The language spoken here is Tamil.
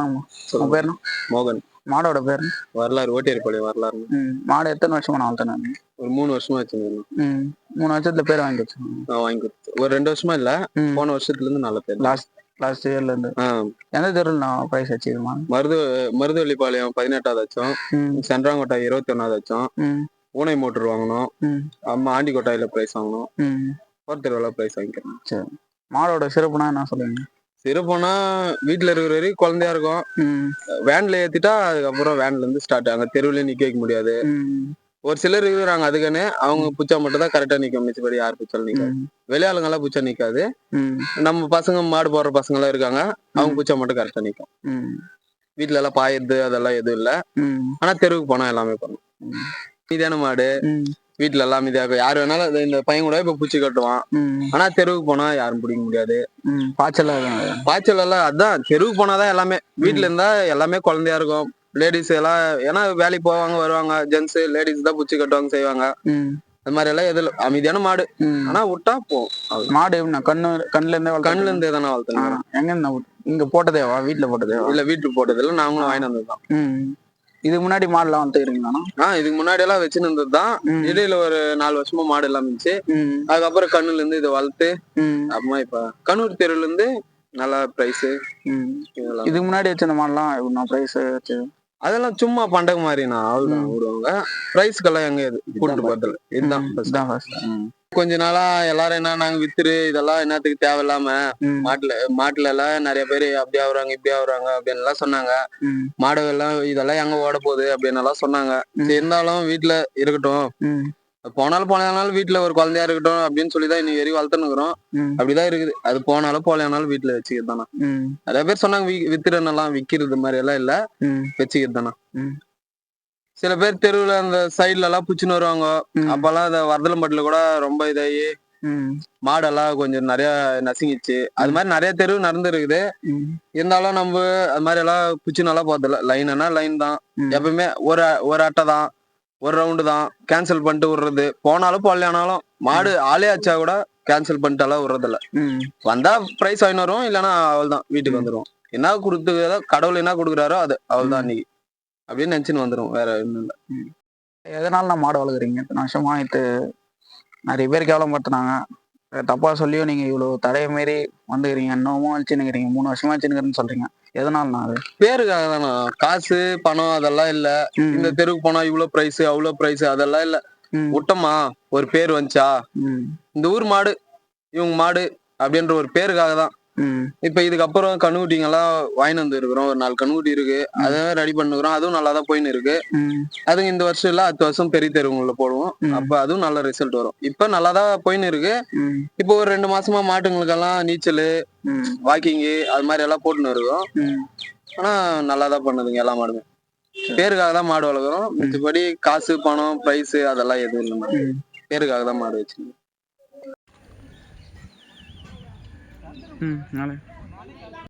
ஆமா. உங்க பேர் மோகன். மாடோட பேர் வரலாறு ஓட்டியர்பாளையம் வரலாறு மாடு எத்தனை வருஷமா நான் வளர்த்தேன் ஒரு மூணு வருஷமா வச்சிருந்தேன் மூணு வருஷத்துல பேர் வாங்கி வச்சிருக்கேன் நான் வாங்கி ஒரு ரெண்டு வருஷமா இல்ல போன வருஷத்துல இருந்து நல்ல பேர். லாஸ்ட் லாஸ்ட் இயர்ல இருந்து. எந்த தெருவில் நான் ப்ரைஸ் வச்சிருமா மருது மருதுவள்ளிப்பாளையம் பதினெட்டாவது வச்சோம் ம். சென்றாங்கோட்டை இருபத்தி ஒன்னாவது பூனை மோட்டர் வாங்கணும் அம்மா ஆண்டி கொட்டாயில பிரைஸ் வாங்கணும் ம் ஒருத்தர் பிரைஸ் வாங்கிக்கிறோம் சரி. மாடோட சிறப்புனா என்ன சொல்லுங்க சிறப்புனா வீட்டுல இருக்கிற வரைக்கும் குழந்தையா இருக்கும். வேன்ல ஏத்திட்டா அதுக்கப்புறம் வேன்ல இருந்து ஸ்டார்ட் அங்க தெருவுல நிக்க வைக்க முடியாது. ஒரு சிலர் இருக்கிறாங்க அதுக்குன்னு அவங்க புச்சா மட்டும் தான் கரெக்டா நிக்கும். மிச்சபடி யார் புச்சாலும் நிக்காது. வெளியாளுங்க எல்லாம் புச்சா நிக்காது. நம்ம பசங்க மாடு போடுற பசங்க எல்லாம் இருக்காங்க. அவங்க புச்சா மட்டும் கரெக்டா நிக்கும். ம். வீட்ல எல்லாம் பாயுது அதெல்லாம் எதுவும் இல்ல. ஆனா தெருவுக்கு போனா எல்லாமே பண்ணும். மீதியான மாடு. ம் வீட்ல எல்லாம் மீதியா இருக்கும் யார் வேணாலும் இந்த பையன் கூட இப்ப பூச்சி கட்டுவான். ஆனா தெருவுக்கு போனா யாரும் பிடிக்க முடியாது. பாய்ச்சலா பாய்ச்சல் எல்லாம் அதான் தெருவுக்கு போனாதான் எல்லாமே. வீட்ல இருந்தா எல்லாமே குழந்தையா இருக்கும். லேடிஸ் எல்லாம் ஏன்னா வேலைக்கு போவாங்க வருவாங்க. ஜென்ஸ் லேடிஸ் தான் பூச்சி கட்டுவாங்க செய்வாங்க. அது மாதிரி எல்லாம் எதுல அமைதியான மாடு. ஆனா விட்டா போகும் மாடு எப்படிண்ணா கண்ணு கண்ணுல இருந்தே கண்ணுல இருந்தே தானே வளர்த்துனாங்க எங்க இருந்தா இங்க போட்டதேவா? வீட்டுல போட்டதேவா? இல்ல வீட்டுக்கு போட்டதில்ல. நாங்களும் வாங்கிட்டு வந்ததுதான். இதுக்கு முன்னாடி மாடுலாம் வளர்த்துக்கிறீங்களாண்ணா ஆஹ் இதுக்கு முன்னாடி எல்லாம் வச்சுன்னு இருந்தது தான் ம். இடையில ஒரு நாலு வருஷமா மாடு எல்லாம் இருந்துச்சு. அதுக்கப்புறம் கண்ணுல இருந்து இதை வளர்த்து அப்புறமா இப்ப கண்ணூர் தெருவுல இருந்து நல்லா பிரைஸ் இதுக்கு முன்னாடி வச்சிருந்த மாடலாம் எப்படிண்ணா ப்ரைஸ் வச்சு? அதெல்லாம் சும்மா பண்டக மாதிரினா அவ்வளவுதான் ம். விடுவாங்க. பிரைஸ்க்கெல்லாம் எங்க இது? கூட்டு போறதுல இதுதான். இதுதான் ஃபர்ஸ்ட் கொஞ்ச நாளா எல்லாரும் என்ன நாங்க வித்துரு இதெல்லாம் என்னத்துக்கு தேவையில்லாம மாட்டுல மாட்டுல எல்லாம் நிறைய பேர் அப்படி ஆகுறாங்க இப்படி ஆகுறாங்க அப்படின்னு எல்லாம் சொன்னாங்க. மாடு எல்லாம் இதெல்லாம் எங்க ஓட போகுது அப்படின்னு எல்லாம் சொன்னாங்க. இருந்தாலும் வீட்டுல இருக்கட்டும். போனாலும் போனாலும் வீட்டுல ஒரு குழந்தையா இருக்கட்டும் அப்படின்னு சொல்லிதான் இன்னைக்கு வரைக்கும் வளர்த்துனுக்குறோம் அப்படிதான் இருக்குது. அது போனாலும் போலையானாலும் வீட்டுல வச்சுக்கிறது தானே ம். நிறைய பேர் சொன்னாங்க வித்துறனெல்லாம் விக்கிறது மாதிரி எல்லாம் இல்ல. ம். வச்சுக்கிறது தானே ம். சில பேர் தெருவுல அந்த சைடுல எல்லாம் புச்சுன்னு வருவாங்க அப்பெல்லாம் இந்த வரதலம்பட்டில கூட ரொம்ப இதாகி மாடெல்லாம் கொஞ்சம் நிறைய நசுங்கிச்சு அது மாதிரி நிறைய தெருவு நடந்துருக்குது. இருந்தாலும் நம்ம அது மாதிரி எல்லாம் புச்சு நல்லா போதில்ல லைன்னா லைன் தான். எப்பவுமே ஒரு ஒரு அட்டை தான். ஒரு ரவுண்டு தான். கேன்சல் பண்ணிட்டு விடுறது. போனாலும் போகலையானாலும் மாடு ஆளே ஆச்சா கூட கேன்சல் பண்ணிட்டு எல்லாம் விடுறதில்ல. வந்தா பிரைஸ் வாங்கி வருவோம். இல்லைன்னா அவள்தான். வீட்டுக்கு ம். வந்துருவோம். என்ன கொடுத்து கடவுள் என்ன கொடுக்குறாரோ அது. அவள்தான் அன்னைக்கு. அப்படின்னு நினைச்சுன்னு வந்துரும். வேற ஒண்ணும் இல்ல. எதனால நான் மாடு வளர்க்குறீங்க? இத்தனை வருஷமா இது நிறைய பேர் கேவலப்படுத்தினாங்க. தப்பா சொல்லியும் நீங்க இவ்வளவு தடைய மாரி வந்துக்கிறீங்க. இன்னமும் வச்சுன்னுக்கிறீங்க. மூணு வருஷமா வச்சுன்னுக்கிறேன்னு சொல்றீங்க. எதனாலண்ணா அது? பேருக்காக தானே காசு பணம் அதெல்லாம் இல்ல. இந்த தெருவுக்கு போனா இவ்வளவு பிரைஸ் அவ்வளவு பிரைஸ் அதெல்லாம் இல்ல. விட்டோமா? ஒரு பேர் வந்துச்சா? இந்த ஊர் மாடு இவங்க மாடு அப்படின்ற ஒரு பேருக்காக தான். இப்ப இதுக்கப்புறம் கண்ணுக்குட்டிங்க எல்லாம் வாங்கிட்டு வந்து இருக்கிறோம் ஒரு நாலு கண்ணுக்குட்டி இருக்கு. அதை ரெடி பண்ணுக்கிறோம். அதுவும் நல்லா தான் போயின்னு இருக்கு. அதுங்க இந்த வருஷம் இல்ல அடுத்த வருஷம் பெரிய தெருவுங்கள போடுவோம். அப்ப அதுவும் நல்ல ரிசல்ட் வரும். இப்ப நல்லா தான் போயின்னு இருக்கு. இப்போ ஒரு ரெண்டு மாசமா மாட்டுங்களுக்கெல்லாம் நீச்சல் ம், வாக்கிங்கு அது மாதிரி எல்லாம் போட்டுன்னு இருக்கோம். ஆனா நல்லா தான் பண்ணுதுங்க எல்லா மாடுமே. பேருக்காக தான் மாடு வளர்க்குறோம். மிச்சபடி காசு பணம் பிரைஸ் அதெல்லாம் எதுவும் இல்லை. பேருக்காக தான் மாடு வச்சிருக்கோம். ம், நாளை.